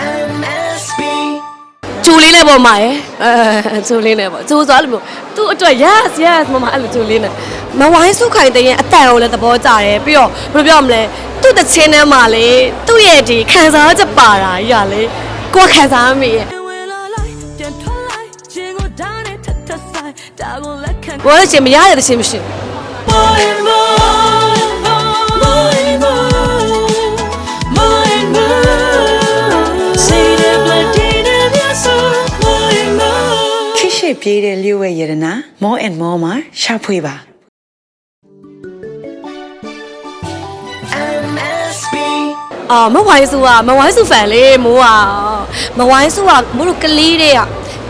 MSB ဂျူလေးနဲ့ပေါ့မှာရယ်အဲဂျူလေးနဲ့ပေါ့ဂျူဆိုအဲ့လိုမျိုးသူ့အတွက် yes yes မမအဲ့လိုဂျူလေးနဲ့မဝိုင်းစုခိုင်တဲ့ရင်အတန်ကိုလည်းသဘောကျတယ်ပြီးတော့ဘယ်လိုပြောမလဲသူ့တချင်းထဲမှာလေသူ့ရဲ့ဒီခံစားချက်ပါတာကြီးကလေကိုယ်ခံစားမိရဲ့ဝင်လာလိုက်ပြန်ထွက်လိုက်ခြင်းကိုဒါနဲ့ထထဆိုင်ဒါကိုလက်ခံဘောလို့ချင်းမရတဲ့တချင်းမရှိဘူး more ခိရှိပြေးတဲ့လျှို့ဝဲရတနာ more and more မှာရှာဖွေပါ MSB အာမဝိုင်းစုကမဝိုင်းစုဖန်လေမိုးอ่ะမဝိုင်းစုကမိုးတို့ကလေးတွေက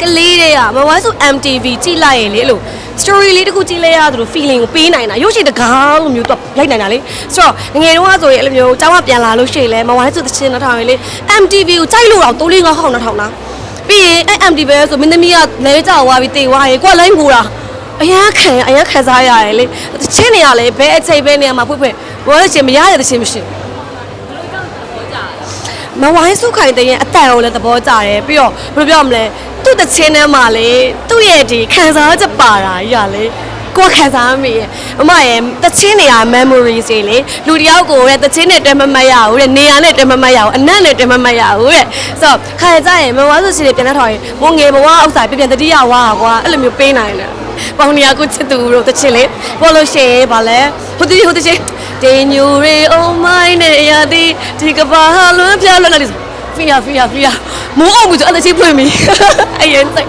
ကလေးတွေကမဝိုင်းစု MTV ကြည့်လိုက်ရင်လေအဲ့လို story လေးတစ်ခုကြည့်လိုက်ရသလို feeling ကိုပေးနိုင်တာရုပ်ရှင်တကားလိုမျိုးတော့ရိုက်နိုင်တာလေဆိုတော့ငငယ်တုန်းကဆိုရင်အဲ့လိုမျိုးကျောင်းကပြန်လာလို့ရှိရင်လေမဝိုင်းစုတစ်ချင်းနှထောင်ရင်လေ MTV ကိုကြိုက်လို့တော့3 4 5ဟောင်းနှထောင်တာ ပြီးရင်အဲ့ MTV ပဲဆိုမင်းသမီးကလဲကြောက်သွားပြီးတေသွားရင်ကိုကလိုင်းငိုတာအရန်ခံအရန်ခံစားရတယ်လေတချင်းတွေကလေဘယ်အချိန်ပဲနေရာမှာဖွင့်ဖွင့်ဘောလို့ချင်းမရတဲ့တချင်းမရှိဘူးမဝိုင်းစုခိုင်တဲ့ရင်အတန်ကိုလည်းသဘောကျတယ်ပြီးတော့ဘယ်လိုပြောမလဲသူ့တချင်းထဲမှာလေသူ့ရဲ့ဒီခံစားချက်ပါတာကြီးကလေ ကိုယ်ခံစားမိရဲ့အမရဲ့တချင်းတွေက memories တွေလေလူတယောက်ကိုတဲ့တချင်းနဲ့တွဲမမတ်ရဘူးတဲ့နေရာနဲ့တွဲမမတ်ရဘူးအနက်နဲ့တွဲမမတ်ရဘူးတဲ့ဆိုတော့ခါရကြရင်မဝါစုစီတွေပြန်နှထောင်ရင်မိုးငယ်ဘဝဥစ္စာပြပြန်တတိယဝါကွာအဲ့လိုမျိုးပေးနိုင်တယ်ပေါင်းနေရကိုချစ်သူတို့တချင်းလေပေါ်လို့ရှိရင်ဗာလဲဟိုတီဟိုတချင်းတင်ညူရီ oh my နဲ့ရသည်ဒီကဘာလွန်းပြလွန်းလာဒီဖီယာဖီယာဖီယာမိုးအောင်မှုဆိုအဲ့တချင်းဖွင့်ပြီအရင်စိတ်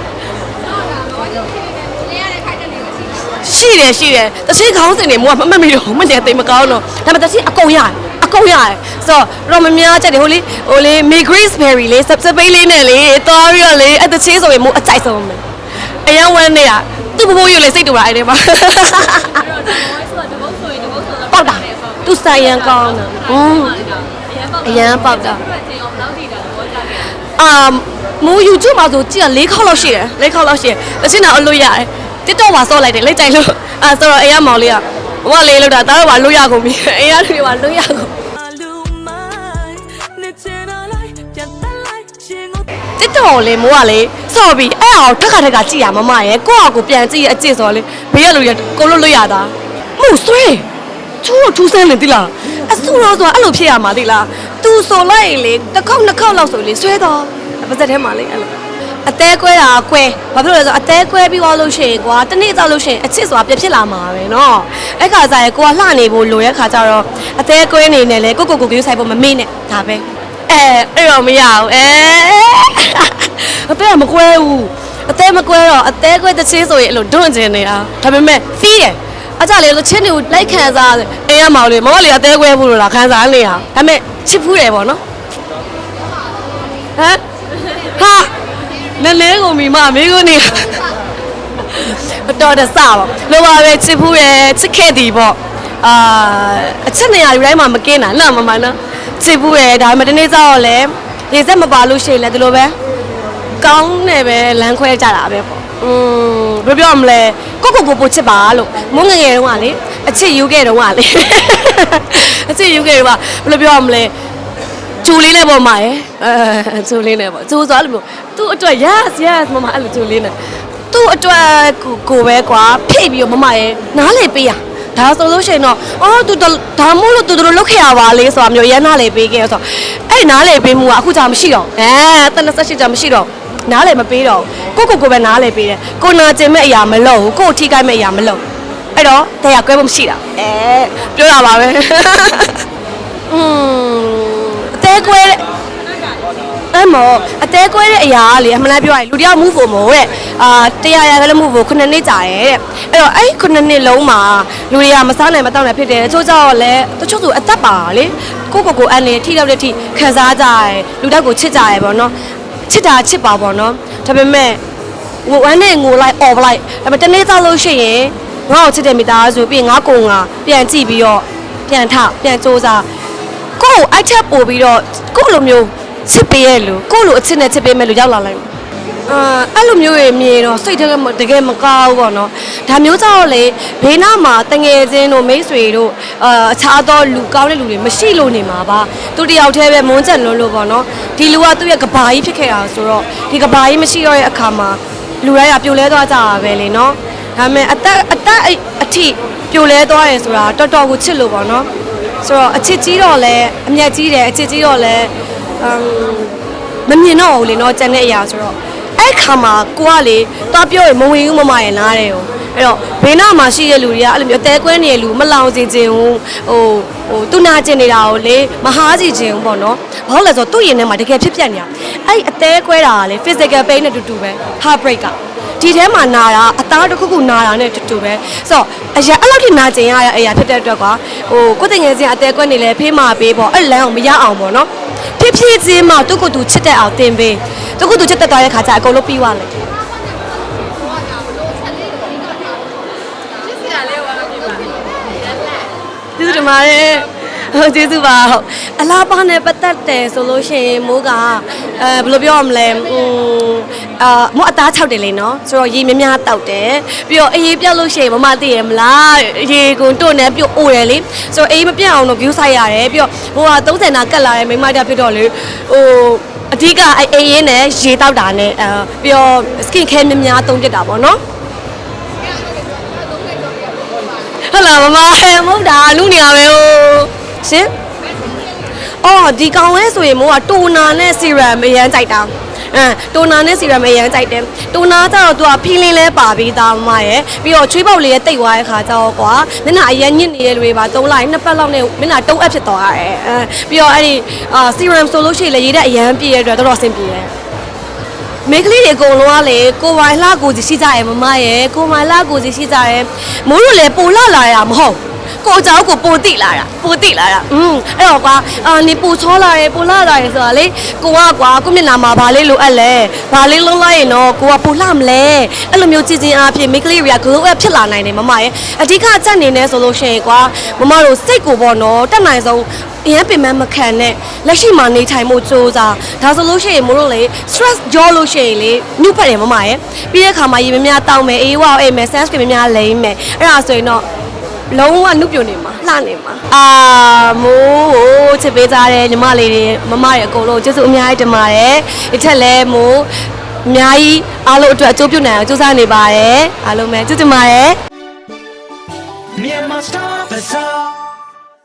ရှိတယ်ရှိတယ်တချင်းခေါင်းစဉ်တွေမိုးကမမှတ်မိတော့မနေသိမကောင်းတော့ဒါပေမဲ့တချင်းအကုန်ရတယ်အကုန်ရတယ်ဆိုတော့တော့မများချက်တယ်ဟိုလေဟိုလေ May Grace Berry လေးစပ်စပိတ်လေးနဲ့လေသွားပြီးတော့လေအဲ့တချင်းဆိုရင်မိုးအကြိုက်ဆုံးပဲအရင်ဝမ်းနေတာသူ့ဘဘိုးရွလေစိတ်တူတာအဲ့ဒီမှာပေါက်တာသူဆိုင်ရန်ကောင်းတာอืมအရန်ပေါက်တာအာမူ YouTube မှာဆိုကြည့်ရ၄ခေါက်လောက်ရှိတယ်၄ခေါက်လောက်ရှိတယ်တချင်းတော့အလို့ရတယ် TikTok မှာဆော့လိုက်တယ်လက်ကြိုက်လို့အာဆိုတော့အရင်မောင်လေးကဘဝလေးလောက်တာဒါတော့ပါလို့ရကုန်ပြီအရင်တွေပါလို့ရကုန်လူမိုင်းနဲ့ချင်တော့လိုက်ပြန်တက်လိုက်ခြင်းကို TikTok ကိုလေမိုးကလေဆော့ပြီးအဲ့အောင်တစ်ခါတစ်ခါကြည့်ရမမရဲ့ကိုယ့်အကိုပြန်ကြည့်ရအကျင့်စော်လေဘေးရလို့ရကိုလို့လို့ရတာမှုဆွဲချူထူးဆန်းနေတိလားအဆူတော့ဆိုအဲ့လိုဖြစ်ရမှာတိလားသူဆိုလိုက်ရင်လေတစ်ခေါက်နှစ်ခေါက်လောက်ဆိုလေဆွဲတော့ပါစက်ထဲမှာလေအဲ့လို အသေးကွဲတာကွဲဘာဖြစ်လို့လဲဆိုတော့အသေးကွဲပြီးသွားလို့ရှိရင်ကွာတစ်နေ့တောက်လို့ရှိရင်အချစ်ဆိုတာပြဖြစ်လာမှာပဲเนาะအဲ့ခါကျရင်ကိုကလှနေဖို့လိုရဲ့ခါကျတော့အသေးကွဲနေနေလေကိုကိုကိုကိုဆိုင်ဖို့မမေ့နဲ့ဒါပဲအဲအဲ့တော့မရဘူးအဲအသေးကမကွဲဘူးအသေးမကွဲတော့အသေးကွဲတစ်ချင်းဆိုရင်အဲ့လိုဒွန့်ကျင်နေတာဒါပေမဲ့ feel တယ်အကြလေလို့ချင်းတွေကိုလိုက်ခံစားတယ်အေးရမောင်လေးမမလေးအသေးကွဲဘူးလို့လားခံစားနေတာဒါပေမဲ့ချစ်ဖူးတယ်ပေါ့နော်ဟမ်ဟာ နည်းနည်းကိုမိမအမေကိုနေတော်တဆပါလိုပါပဲချစ်ဖူးရယ်ချစ်ခဲ့သည်ပေါ့အာအချစ်နေရာယူတိုင်းမှာမကင်းတာနာမမနော်ချစ်ဖူးရယ်ဒါပေမဲ့ဒီနေ့ကျတော့လေရေစက်မပါလို့ရှိရင်လည်းဒီလိုပဲကောင်းနေပဲလမ်းခွဲကြတာပဲပေါ့อืมဘယ်လိုပြောမလဲကိုကိုကိုပိုချစ်ပါလို့မုန်းငယ်ငယ်တုန်းကလေအချစ်ယူခဲ့တုန်းကလေအချစ်ယူခဲ့တုန်းကဘယ်လိုပြောမလဲ ဂျူလေးနဲ့ပေါ့မှာရယ်အဲဂျူလေးနဲ့ပေါ့ဂျူဆိုအဲ့လိုမျိုးသူ့အတွက် yes yes မမအဲ့လိုဂျူလေးနဲ့သူ့အတွက်ကိုကိုပဲကွာဖိတ်ပြီးတော့မမရယ်နားလေပေးရဒါဆိုလို့ရှိရင်တော့အော်သူဒါမို့လို့သူတို့လုတ်ခဲ့ရပါလေဆိုတာမျိုးရန်နားလေပေးခဲ့ဆိုတော့အဲ့နားလေပေးမှုကအခုကြာမရှိတော့အဲတနဆက်ရှိကြာမရှိတော့နားလေမပေးတော့ကိုကိုကိုပဲနားလေပေးတယ်ကိုနာကျင်မဲ့အရာမလုပ်ဘူးကိုထိခိုက်မဲ့အရာမလုပ်အဲ့တော့တရားကွဲဖို့မရှိတာအဲပြောတာပါပဲอืมအ သေးကွဲတဲ့အဲ့မော်အသေးကွဲတဲ့အရာကလေအမှန်တမ်းပြောရရင်လူတယောက် move ဖို့မို့တဲ့အာတရားရကလည်း move ဖို့9နှစ်ကြာရဲ့တဲ့အဲ့တော့အဲ့9နှစ်လုံးမှာလူတွေကမစားနိုင်မတောက်နိုင်ဖြစ်တယ်တချို့ကြောက်လည်းတချို့ဆိုအသက်ပါလေကိုကိုကိုအန်နေထိတော့တဲ့ထိခံစားကြရဲလူတက်ကိုချစ်ကြရဲပေါ့နော်ချစ်တာချစ်ပါပေါ့နော်ဒါပေမဲ့ငိုဝမ်းနဲ့ငိုလိုက်អော်ပလိုက်ဒါပေမဲ့တနေ့ကြောက်လို့ရှိရင်ငါ့ကိုချစ်တဲ့မိသားစုပြီးရင်ငါကုံငါပြန်ကြည့်ပြီးတော့ပြန်ထပြန်စူးစား ကိုယ့်ကိုအိုက်ချက်ပို့ပြီးတော့ကိုယ့်လိုမျိုးချစ်ပေးရဲ့လူကိုယ့်လိုအချစ်နဲ့ချစ်ပေးမဲ့လူရောက်လာလိုက်မယ်အာအဲ့လိုမျိုးတွေမြင်တော့စိတ်ထဲကတကယ်မကောင်းဘူးပေါ့နော်ဒါမျိုးကြောင့်လေဘေးနားမှာတငယ်ချင်းတို့မိတ်ဆွေတို့အာအခြားသောလူကောင်းတဲ့လူတွေမရှိလို့နေမှာပါသူတယောက်တည်းပဲမွန်းချက်လွန်းလို့ပေါ့နော်ဒီလူကသူ့ရဲ့ကဘာကြီးဖြစ်ခဲ့တာဆိုတော့ဒီကဘာကြီးမရှိတော့တဲ့အခါမှာလူတိုင်းကပြိုလဲသွားကြတာပဲလေနော်ဒါပေမဲ့အသက်အသက်အထိပြိုလဲသွားတယ်ဆိုတာတော်တော်ကိုချစ်လို့ပေါ့နော် ဆိုတော့အချစ်ကြီးတော့လဲအမျက်ကြီးတယ်အချစ်ကြီးတော့လဲအမ်မမြင်တော့ဘူးလေနော်ကြံတဲ့အရာဆိုတော့အဲ့ခါမှာကိုကလေတော့ပြောရင်မဝင်ဘူးမမရဲ့နားတယ်ဟို အဲ့တော့ဘေးနားမှာရှိတဲ့လူတွေကအဲ့လိုမျိုးအသေးကွဲနေတဲ့လူမလောင်စေခြင်းဟိုဟိုဟိုသူနာကျင်နေတာကိုလေမဟာစီခြင်းပေါ့နော်ဘာလို့လဲဆိုတော့သူ့ရင်ထဲမှာတကယ်ဖြစ်ပြက်နေတာအဲ့အသေးကွဲတာကလေ physical pain နဲ့တူတူပဲ heartbreak ကဒီထဲမှာနာတာအသားတစ်ခုခုနာတာနဲ့တူတူပဲဆိုတော့အရာအဲ့လောက်ထိနာကျင်ရတဲ့အရာဖြစ်တဲ့အတွက်ကွာဟိုကိုယ်တငယ်ချင်းအသေးကွဲနေလေဖေးမာပေးပေါ့အဲ့လမ်းအောင်မရအောင်ပေါ့နော်ဖြစ်ဖြစ်ချင်းမှသူ့ကိုယ်သူချစ်တဲ့အောင်တင်ပေးသူ့ကိုယ်သူချစ်တဲ့သွားတဲ့ခါကျအကုန်လုံးပြီးသွားလိမ့် ဇူးတင်ပါတယ်ဟုတ်ကျေးဇူးပါဟုတ်အလားပါနဲ့ပတ်သက်တယ်ဆိုလို့ရှိရင်မိုးကအဲဘယ်လိုပြောရမလဲอืมအာမိုးအသား၆တယ်လေနော်ဆိုတော့ရေများများတောက်တယ်ပြီးတော့အေးပြတ်လို့ရှိရင်မမသိရမလားရေကုန်တို့နဲ့ပြုတ်အိုတယ်လေဆိုတော့အေးမပြတ်အောင်တော့ view ဆိုင်ရတယ်ပြီးတော့ဟိုက30နာကတ်လာတယ်မိမတက်ဖြစ်တော့လေဟိုအဓိကအဲအေးရင်းနဲ့ရေတောက်တာနဲ့အဲပြီးတော့ skin care များများသုံးပြတာပေါ့နော် ဟုတ်လားမမဟဲ့မဟုတ်တာလူနေရပဲဟိုရှင်အော်ဒီကောင်လဲဆိုရင်မိုးကတိုနာနဲ့ဆီရမ်အရန်ကြိုက်တာအဲတိုနာနဲ့ဆီရမ်အရန်ကြိုက်တယ်တိုနာကျတော့သူကဖီလင်းလဲပါပြီးသားမမရဲ့ပြီးတော့ချွေးပုတ်လေးရဲ့တိတ်သွားတဲ့ခါကျတော့ကွာမျက်နှာအရန်ညစ်နေတဲ့လူတွေပါသုံးလိုက်နှစ်ပတ်လောက်နဲ့မျက်နှာတုံးအပ်ဖြစ်သွားရတယ်အဲပြီးတော့အဲ့ဒီအာဆီရမ်ဆိုလို့ရှိရင်လေရေးတဲ့အရန်ပြည့်ရတဲ့အတွက်တော်တော်အဆင်ပြေတယ် မိန်းကလေးတွေအကုန်လုံးကလေကိုပိုင်လှကိုစီရှိကြရဲ့မမရဲ့ကိုပိုင်လှကိုစီရှိကြရဲ့မိုးတို့လည်းပိုလှလာရမဟုတ် ကိုအကြောင်းကိုပိုတိလာတာပိုတိလာတာอืมအဲ့တော့ကွာအာနေပိုချောလာတယ်ပိုလာလာတယ်ဆိုတာလေကိုကကွာကိုမျက်နှာမှာဘာလေးလိုအပ်လဲဘာလေးလုံးလိုက်ရင်တော့ကိုကပိုလာမလဲအဲ့လိုမျိုးကြည်ချင်းအားဖြင့်မိကလေးတွေက glow up ဖြစ်လာနိုင်တယ်မမရဲ့အဓိကစက်နေနေဆိုလို့ရှိရင်ကွာမမတို့စိတ်ကိုပေါ့နော်တက်နိုင်ဆုံးအရင်ပင်မမခံနဲ့လက်ရှိမှာနေထိုင်မှုစ조사ဒါဆိုလို့ရှိရင်မို့လို့လေ stress ကြောလို့ရှိရင်လေညှုပ်ဖက်တယ်မမရဲ့ပြီးတဲ့အခါမှာရေမများတောင်းမယ်အေးဝါအေးမယ် sense ကမများလိမ့်မယ်အဲ့ဒါဆိုရင်တော့ လုံးဝနှုတ်ပြနေမှာလှနေမှာအာမိုးကိုချစ်ပေးကြတဲ့ညီမလေးတွေမမတွေအကုန်လုံးကျေးဇူးအများကြီးတင်ပါတယ်ဒီထက်လဲမိုးအများကြီးအားလုံးအတွက်အကျိုးပြုနိုင်အောင်ကြိုးစားနေပါတယ်အားလုံးပဲကျေးဇူးတင်ပါတယ် Myanmar Star Bazaar